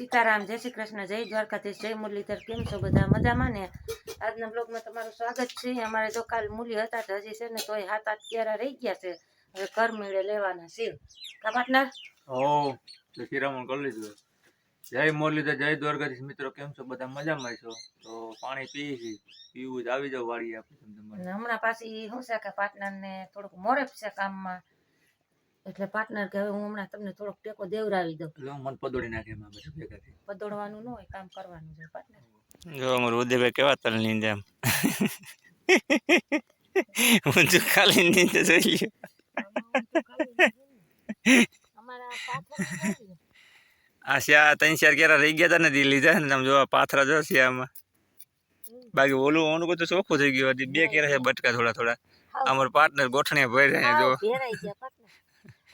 સીતારામ જય શ્રી કૃષ્ણ જય દ્વારકાધીશ જય મુરલીધર કેમ છો બધા? મજામાં ને? આજના બ્લોગમાં તમારું સ્વાગત છે. અમારે તો કાલ મૂલી હતા તો હજી છે ને તોય હાથ હાથ ક્યારા રહી ગયા છે. હવે ઘર મેળે લેવાના છે. કા પાર્ટનર ઓ શિરામણ કરી લીધું. જય મુરલીધર જય દ્વારકાધીશ મિત્રો કેમ છો બધા? મજામાં છો? તો પાણી પીએ છીએ. પીવું જ આવી જાવ વાળી આપણે હમણાં પાછી શું છે કે પાટનર ને થોડુંક મોરેપ છે કામમાં. એટલે પાર્ટનર કે હવે હું હમણાં તમને થોડોક ટેકો દેવરાવી દઉં. એટલે મન પદોડી નાખે એમાં બધું ભેગા થઈ પદોડવાનું ન હોય કામ કરવાનું છે પાર્ટનર જો અમારું ઉદયભાઈ કેવા તલની જેમ હું જો ખાલી નીંદે જોઈ લ્યો આ શ્યા ત્રણ ચાર કેરા રહી ગયા હતા ને તે લીધા ને તમે જોવા પાથરા જો શ્યામાં બાકી ઓલું ઓનું બધું ચોખ્ખું થઈ ગયું હતી બે કેરા છે બટકા થોડા થોડા. અમારો પાર્ટનર ગોઠણીએ ભરી રહ્યા જો.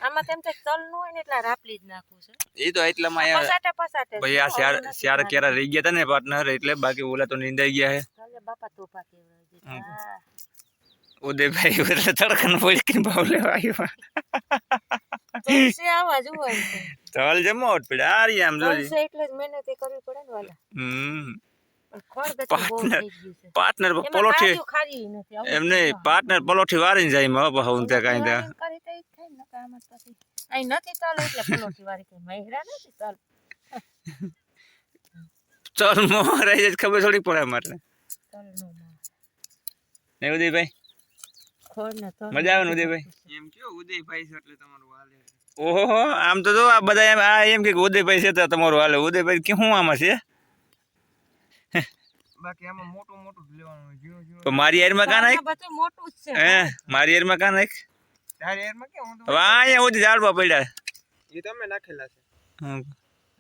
આમાં તેમ તો તલનું હોય ને એટલે રાપલી જ નાખવું છે એ તો એટલામાં યાર પસાટે પસાટે ભાઈ આ ચાર ચાર કેરા રહી ગયા હતા ને પાર્ટનર એટલે બાકી ઓલા તો નીંદાઈ ગયા છે ચાલે બાપા તોફા કેવડાવી દીધા. હા. ઉદયભાઈ એટલે તડકાનો પડી ભાવ લેવા આવ્યો તલસે આવા જ હોય છે. તલ જમો પડે આ રહી આમ જોજી તલસે એટલે જ મહેનત એ કરવી પડે ને વાલા હમ પણ ખળગતી બહુ Partner. થઈ ગયું છે. પાર્ટનર એમાં પલોઠી કાજુ ખારી નથી. આવું એમ નહીં પાર્ટનર પલોઠી વારીને જાય માં બાપા હું ત્યાં કાંઈ ત્યાં ઈ જ પછી અહીં નથી તલ એટલે પલોઠી વાળી કઈ મહેરા નથી તલ ચલ મોહ રહી જાય ખબર થોડી પડે અમારે નામ. ને ઉદયભાઈ? ખોળ ને તલ મજા આવે ને ઉદયભાઈ? એમ કયો ઉદયભાઈ છે એટલે તમારું હાલે? ઓહો આમ તો જો આ બધા એમ આ એમ કે ઉદયભાઈ છે તો તમારું હાલે. ઉદયભાઈ કે શું આમાં છે? બાકી આમાં મોટું મોટું લેવાનું હોય ઝીણું ઝીણું મારી યારમાં કાં નાખ? મોટું જ છે. હે મારી યારમાં કાં નાખ? તારે એરમાં કેવું હું હવે અહીંયા સુધી ઝાડવા પડ્યા. એ તમે નાખેલા છે. હમ.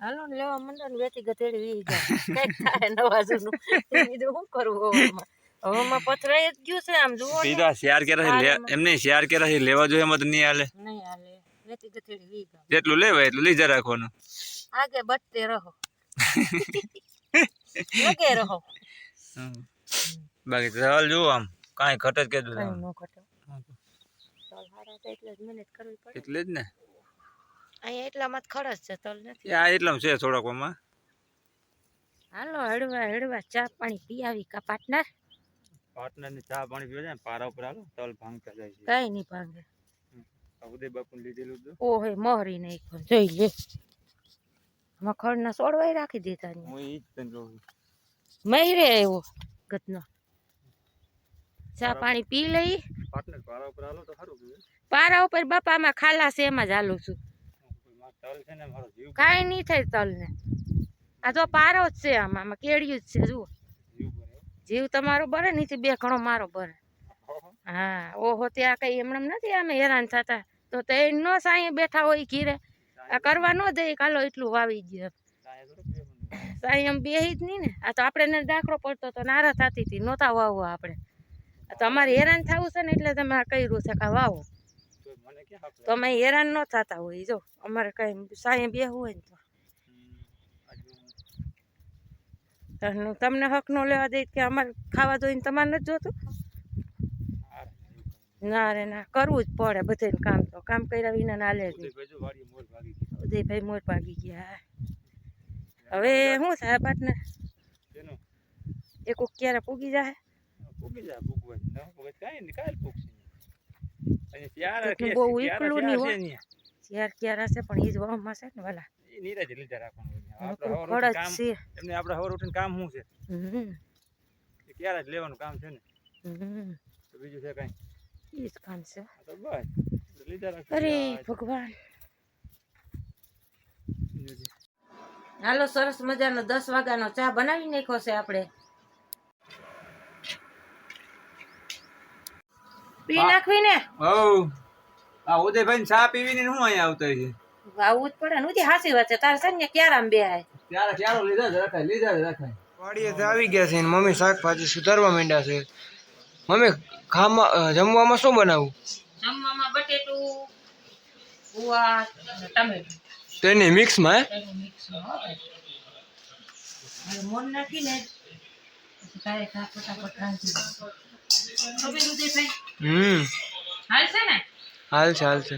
હાલો ને લેવા મંડો ને વેતી ગધેડી વી જાય. કંઈક થાય નવા જૂનું. બીજું શું કરવું હવામાં? હવામાં પથરાઈ જ ગયું છે આમ જુઓ તો ને. ઈ તો આ શેર કેરા લે એમ નહીં શેર કેરા લેવા જોઈએ એમાં તો નહીં હાલે. નહીં હાલે. વેતી ગધેડી વી જાય. જેટલું લેવાય એટલું લીધા રાખવાનું. આગે બટતે રહો. લગે રહો. હમ. બાકી તો ચાલ જુઓ આમ. કાંઈ ઘટ જ કીધું કઈ તમે. નો ઘટે. તલ હારા તો એટલે જ મહેનત કરવી પડે. એટલે જ ને. અહીંયા એટલામાં જ ખરચ છે તલ નથી. આ એટલામાં છે થોડાક આમાં. હાલો હળવા હળવા ચા પાણી પી કા પાર્ટનર? પાર્ટનર ને ચા પાણી પીવા જાય ને પારા ઉપર હાલો તલ ભાંગતા જાય છે. કઈ નહીં ભાંગે. આ ઉદય બાપુ લીધેલું તો ઓહે મોહરી નહીં પણ જોઈ લે. મખણના સોડવાય રાખી દેતા ને હું ઈ જ તને જોઉં. મહેરે આવ્યો ગતનો. ચા પાણી પી લઈ. પારા ઉપર બાપા માં ખાલા છે એમાં જ હાલું છું. તલ ને કાંઈ નહીં થાય તલને. આ તો પારો જ છે આમાં કેળિયું જ છે જુઓ. જીવ તમારો બરે નીચે બે ઘણો મારો બરે. હા ઓહો ત્યાં કઈ એમનેમ નથી અમે હેરાન થતા. તો તે નો સાંયે બેઠા હોય ઘીરે. આ કરવા ન દે કાલો એટલું વાવી ગયો સાંઈ એમ બેહી જ નહીં ને. આ તો આપણે ને દાખલો પડતો તો નારા થતી હતી નહોતા વાવવા આપણે. તો અમારે હેરાન થવું છે ને એટલે તમે આ કર્યું છે કે વાવો. તો અમે હેરાન ન થતા હોય જો. અમારે કઈ સાંયે બેહવું હોય ને તો. તમને હક નો લેવા દે કે અમારે ખાવા દોઈને તમારે નથી જોતું? ના રે ના કરવું જ પડે બધે કામ તો. કામ કર્યા વિના ના લે. ઉદયભાઈ મોર ભાગી ગયા. હવે શું થાય પાર્ટનર એ કોક ક્યારે પૂગી જાય એટલું બહુ એકલું નહીં હો. ક્યારે ક્યારે હશે પણ એ જ વાવમાં છે ને વાલા નકરું ફળ જ છે. એમને આપણે હવાર ઉઠીને કામ શું છે? હમ, એ જ લેવાનું કામ છે ને? હમ, તો બીજું છે કાંઈ? ઈ જ કામ છે. તો બસ. લીધા રાખો અરે ભગવાન. હાલો સરસ મજાનો દસ વાગ્યાનો ચા બનાવી નાખ્યો છે આપણે. પી નાખવી ને? હવ આ ઉદયભાઈ ને ચા પીવીને હું અહીંયા આવતા છે? આવું જ પડે ને. ઉધી હાસી વાત છે. તારે છે ને ક્યારે આમ બે ત્યારે ક્યારો લીધા જ રખાય લીધા જ રખાય. વાડીએ તો આવી ગયા છે ને. મમ્મી શાકભાજી સુધારવા માંડ્યા છે. મમ્મી ખામાં જમવામાં શું બનાવું? જમવામાં બટેટું ગુવાર ટમેટું. તો મિક્સમાં મોન નાખીને તારે ફટાફટ રાંધી હમ. હાલ છે ને? હાલ છે હાલ છે.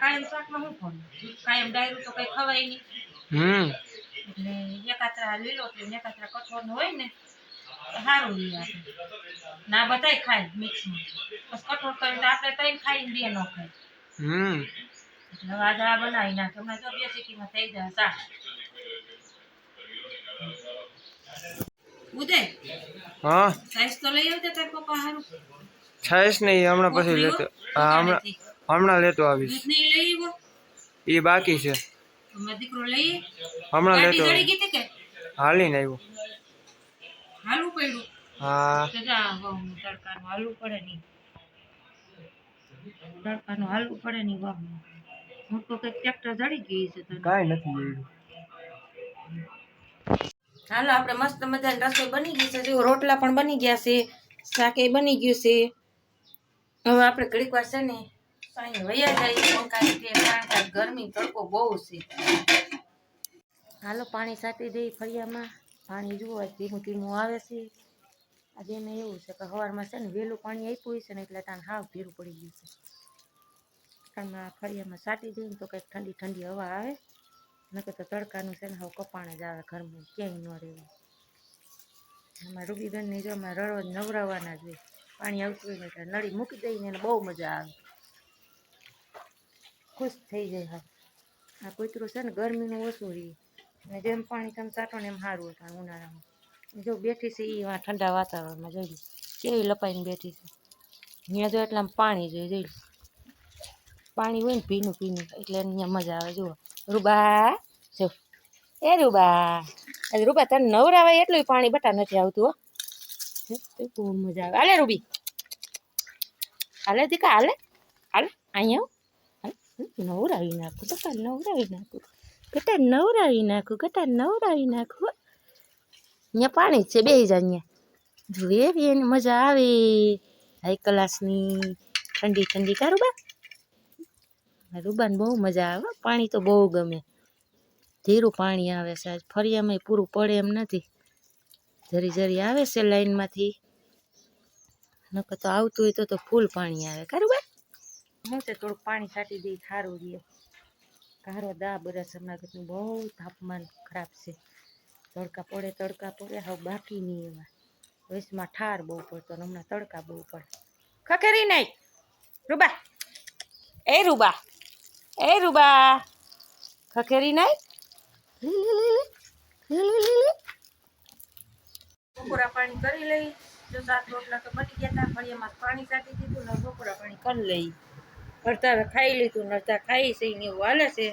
કાયમ શાકમાં શું ખાવું કાયમ ડાયરું તો કઈ ખવાય નહીં. હમ. એટલે એકાત્રા લીલોતરી એકાત્રા કઠોળનું હોય ને સારું ના બધાય ખાય મિક્સમાં. બસ કઠોળ કરીને આપણે તઈ ખાઈને બે નો ખાય. હમ. એટલે આજે આ બનાવી નાખે હમણાં તો બે સિટીમાં થઈ જાય શાક ઉદય હા. સાઈઝ તો લઈ આવતા તાર પપ્પા હારું. છાશ નહીં હમણાં પછી લેતો હા હમણાં હમણાં લેતો આવીશ. નહીં લઈ આવ્યો? એ બાકી છે. દીકરો લઈ હમણાં લેતો હાલીને આવ્યો. હાલું પડ્યું? હા. તડકાનું હાલું પડે નહીં. તડકાનું હાલું પડે નહીં વાહ હું તો કંઈક ટ્રેક્ટર જડી ગઈ છે કાંઈ નથી જોયું. હાલો, આપણે મસ્ત મજાની રસોઈ બની ગઈ છે. જો રોટલા પણ બની ગયા છે. શાકે બની ગયું છે. હવે આપણે ઘડીક વાર છે ને અહીં વૈયા પંખા કારણ કે ગરમી, તડકો બહુ છે. હાલો, પાણી સાટી દઈ ફળિયામાં. પાણી જુઓ ધીમું ધીમું આવે છે. આજે મેં એવું છે કે સવારમાં છે ને વહેલું પાણી આપ્યું છે ને એટલે તાન હાવ ધીરું પડી ગયું છે. કારણ ફળિયામાં સાટી દઈએ તો કંઈક ઠંડી ઠંડી હવા આવે. નકર તો તડકાનું છે ને હવે કપાણે જ આવે ઘરમાં, ક્યાંય ન રહેવું આમાં રૂબીબેનની જો અમે રડવા નવરાવવાના જ હોય. પાણી આવતું હોય એટલે નળી મૂકી દઈને એને બહુ મજા આવે. ખુશ થઈ જાય હા. આ કૂતરું છે ને ગરમીનું ઓછું રહે અને જેમ પાણી તમે ચાટો ને એમ સારું હતા ઉનાળામાં. જો બેઠી છે એ ઠંડા વાતાવરણમાં જોઈ. કેવી લપાઈને બેઠી છે. ત્યાં જો એટલામાં પાણી જોઈ લો. પાણી હોય ને ભીનું ભીનું, એટલે અહીંયા મજા આવે. જુઓ, રૂબા, જો, એ રૂબા રૂબા, તને નવરાવાય એટલું પાણી બટા નથી આવતું, હો. બહુ મજા આવે. હાલે રૂબી. હાલે દીકા, હાલે. હાલે, અહીંયા નવરાવી નાખું, ગટા નવરાવી નાખું, ગટા નવરાવી નાખું, ગટા નવરાવી નાખું અહીંયા પાણી છે બે જ અહીંયા. જોઈએ એની મજા આવે. હાઈ ક્લાસની ઠંડી ઠંડી કા રૂબા? રૂબાને બહુ મજા આવે પાણી તો બહુ ગમે. ધીરું પાણી આવે છે, આજ ફરિયામાં પૂરું પડે એમ નથી. જરી જરી આવે છે લાઈનમાંથી. નકર તો આવતું હોય તો તો ફૂલ પાણી આવે. ખરું બા? હું તે થોડુંક પાણી છાંટી દઈ સારું રહે કારો દા બરસ હમણાં બહુ તાપમાન ખરાબ છે. તડકા પડે તડકા પડે, હવે બાકી નહીં એવા. વચમાં ઠાર બહુ પડતો હમણાં તડકા બહુ પડે. ખખેરી નહીં રૂબા. એ રૂબા. એ રૂબા, ખખેરી નાય બપોરા પાણી કરી લઈ. જો સાત રોટલા તો બની ગયા હતા ફળિયામાં પાણી સાટી દીધું ને બપોરા પાણી કરી લઈ. ભરતા ખાઈ લીધું નરતા ખાઈ છે ને એવું હાલે છે.